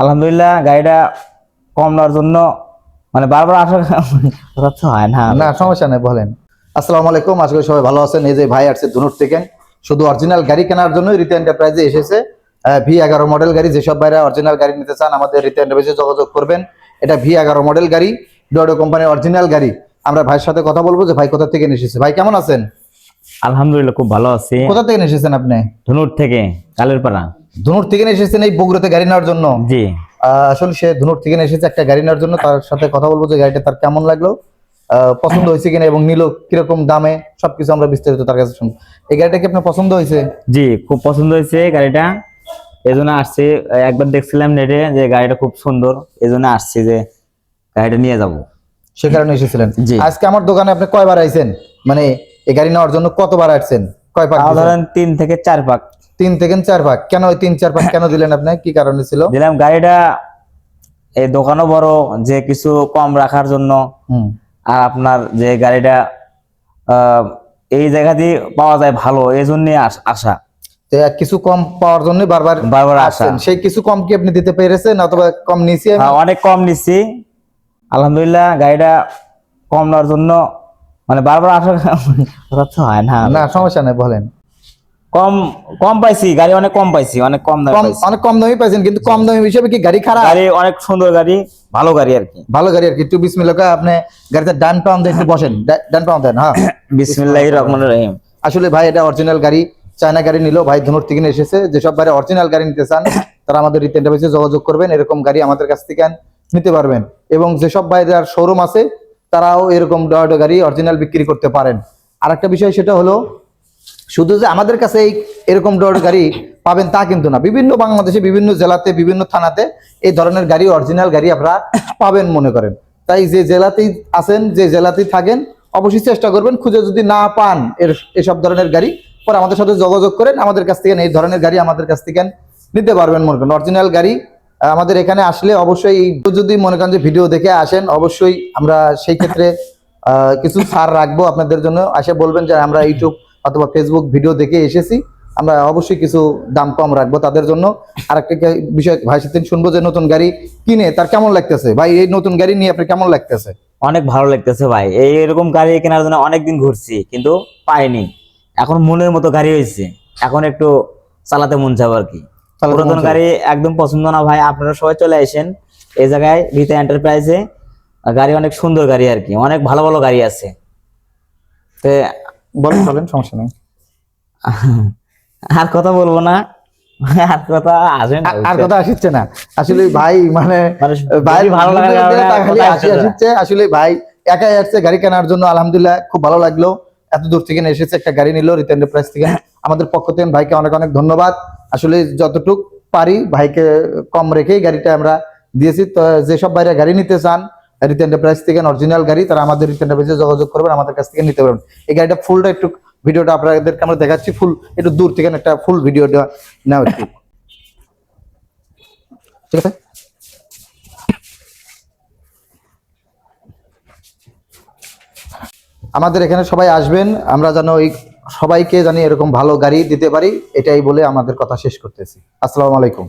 আলহামদুলিল্লাহ গাড়িটা কম নেওয়ার জন্য মানে বারবার আসা কথা হয় না। না সমস্যা নেই বলেন। আসসালামু আলাইকুম আশা করি সবাই ভালো আছেন। এই যে ভাই আসছে ধনুর থেকে শুধু অরিজিনাল গাড়ি কেনার জন্য রিতে এন্টারপ্রাইজে এসেছে। ভি এগারো মডেল গাড়ি যেসব ভাইরা অরিজিনাল গাড়ি নিতে চান আমাদের রিতে এন্টারপ্রাইজে যোগাযোগ করবেন। এটা ভি এগারো মডেল গাড়ি ডোডো কোম্পানির অরিজিনাল গাড়ি। আমরা ভাইয়ের সাথে কথা বলব যে ভাই কোথা থেকে এসেছে? ভাই কেমন আছেন? আলহামদুলিল্লাহ খুব ভালো আছি। কোথা থেকে এসেছেন আপনি? ধনুর থেকে কালের পাড়া ধনুর থেকে এসেছেন এই বগুড়াতে গাড়ি নেওয়ার জন্য? জি। আসলে সে ধনুর থেকে এসেছে একটা গাড়ি নেওয়ার জন্য তার সাথে কথা বলব যে গাড়িটা তার কেমন লাগল পছন্দ হয়েছে কিনা এবং নিল কীরকম দামে সবকিছু আমরা বিস্তারিত তার কাছে শুনব। এই গাড়িটা কি আপনার পছন্দ হয়েছে? জি খুব পছন্দ হয়েছে গাড়িটা। এই জন্য আসছি একবার দেখছিলাম নেটে যে গাড়িটা খুব সুন্দর এই জন্য আসছি যে গাড়িটা নিয়ে যাব। সে কারণে এসেছিলেন। জি। আজকে আমার দোকানে আপনি কয়বার আইছেন? মানে এই গাড়ি নেওয়ার জন্য কতবার আসছেন? কয় পাক? ধরেন তিন থেকে চার পাক। তিন থেকে চার পাক কেন ওই তিন চার পাক কেন দিলেন আপনি? কি কারণে ছিল? দিলাম গাড়িটা এই দোকানও বড় যে কিছু কম রাখার জন্য। আর আপনার যে গাড়িটা এই জায়গা দিয়ে পাওয়া যায় ভালো এই জন্য আসা। তো কিছু কম পাওয়ার জন্য বারবার বারবার আসা। সেই কিছু কম কি আপনি দিতে পেরেছেন অথবা কম আমি? হ্যাঁ, অনেক কম নিচ্ছি আলহামদুলিল্লাহ গাড়িটা কম নেওয়ার জন্য মানে বারবার আসা তো হয় না। না সমস্যা নেই বলেন। কম কম পাইছি গাড়ি অনেক কম পাইছি অনেক কম দামে পাইছি। অনেক কম দামি পাইছেন কিন্তু কম দামি হিসেবে কি গাড়ি খারাপ? গাড়ি অনেক সুন্দর গাড়ি ভালো গাড়ি আর কি। ভালো গাড়ি আর কি। একটু বিসমিল্লাহ আপনি গাড়িতে ডান পাম দিয়ে বসেন। ডান পাম দেন হ্যাঁ। বিসমিল্লাহির রহমানির রহিম। আসলে ভাই এটা অরিজিনাল গাড়ি চায়না গাড়ি নিল ভাই ধনুর থেকে এসেছে। যেসব ভাই অরিজিনাল গাড়ি নিতে চান তারা আমাদের রিতেন এন্টারপ্রাইজে যোগাযোগ করবেন এরকম গাড়ি আমাদের কাছ থেকে নিতে পারবেন। এবং যেসব ভাইদের শোরুম আছে তারাও এরকম ডয়ডো গাড়ি অরিজিনাল বিক্রি করতে পারেন। আর একটা বিষয় সেটা হলো শুধু যে আমাদের কাছে এই এরকম গাড়ি পাবেন তা কিন্তু না। বিভিন্ন বাংলাদেশে, বিভিন্ন জেলাতে, বিভিন্ন থানাতে এই ধরনের গাড়ি অরিজিনাল গাড়ি আপনারা পাবেন মনে করেন। তাই যে জেলাতেই আছেন, যে জেলাতেই থাকেন, অবশ্যই চেষ্টা করবেন খুঁজে যদি না পান এর, এসব ধরনের গাড়ি, পরে আমাদের সাথে যোগাযোগ করেন, আমাদের কাছ থেকে এই ধরনের গাড়ি আমাদের কাছ থেকে নিতে পারবেন মনে করেন। অরিজিনাল গাড়ি আমাদের এখানে আসলে অবশ্যই যদি মনে করেন যে ভিডিও দেখে আসেন, অবশ্যই আমরা সেই ক্ষেত্রে কিছু সার রাখব আপনাদের জন্য। আসে বলবেন যে আমরা ইউটিউব অথবা ফেসবুক ভিডিও দেখে এসেছি আমরা অবশ্যই কিছু দাম কম রাখব তাদের জন্য। আর একটা বিষয় ভাই সাথে শুনব যে নতুন গাড়ি কিনে তার কেমন লাগতেছে? ভাই এই নতুন গাড়ি নিয়ে আপনার কেমন লাগতেছে? অনেক ভালো লাগতেছে ভাই। এই এরকম গাড়ি কেনার জন্য অনেকদিন ঘুরছি কিন্তু পাইনি। এখন মনের মতো গাড়ি হয়েছে। এখন একটু চালাতে মন যাব আর কি। পুরাতন গাড়ি একদম পছন্দ না ভাই আপনারা সবাই চলে আসেন। এই জায়গায় রিতা এন্টারপ্রাইজে গাড়ি অনেক সুন্দর গাড়ি আর কি অনেক ভালো ভালো গাড়ি আছে। তো বলেন বলেন সমস্যা নেই। আর কথা বলব না। আর কথা আসে না আর- কথা আসছে না। আসলে ভাই মানে মানে ভাই ভালো আসলে ভাই একাই আসছে গাড়ি কেনার জন্য আলহামদুলিল্লাহ খুব ভালো লাগল। এত দূর থেকে এসেছে একটা গাড়ি নিল রিত এন্টারপ্রাইজ থেকে। আমাদের পক্ষ থেকে ভাইকে অনেক অনেক ধন্যবাদ। আসলে যতটুক পারি ভাইকে কম রেখেই গাড়িটা আমরা দিয়েছি। তো যেসব বাইরে গাড়ি নিতে চান রিত এন্টারপ্রাইজ থেকে অরিজিনাল গাড়ি, তারা আমাদের রিত এন্টারপ্রাইজে যোগাযোগ করবেন, আমাদের কাছ থেকে নিতে পারবেন। এই গাড়িটা ফুলটা একটু, ভিডিওটা আপনাদেরকে আমরা দেখাচ্ছি ফুল একটু দূর থেকে একটা ফুল ভিডিওটা নাও ঠিক আছে? আমাদের এখানে সবাই আসবেন, আমরা যেন ওই সবাইকে জানি এরকম ভালো গাড়ি দিতে পারি, এটাই বলে আমাদের কথা শেষ করতেছি। আসসালামু আলাইকুম।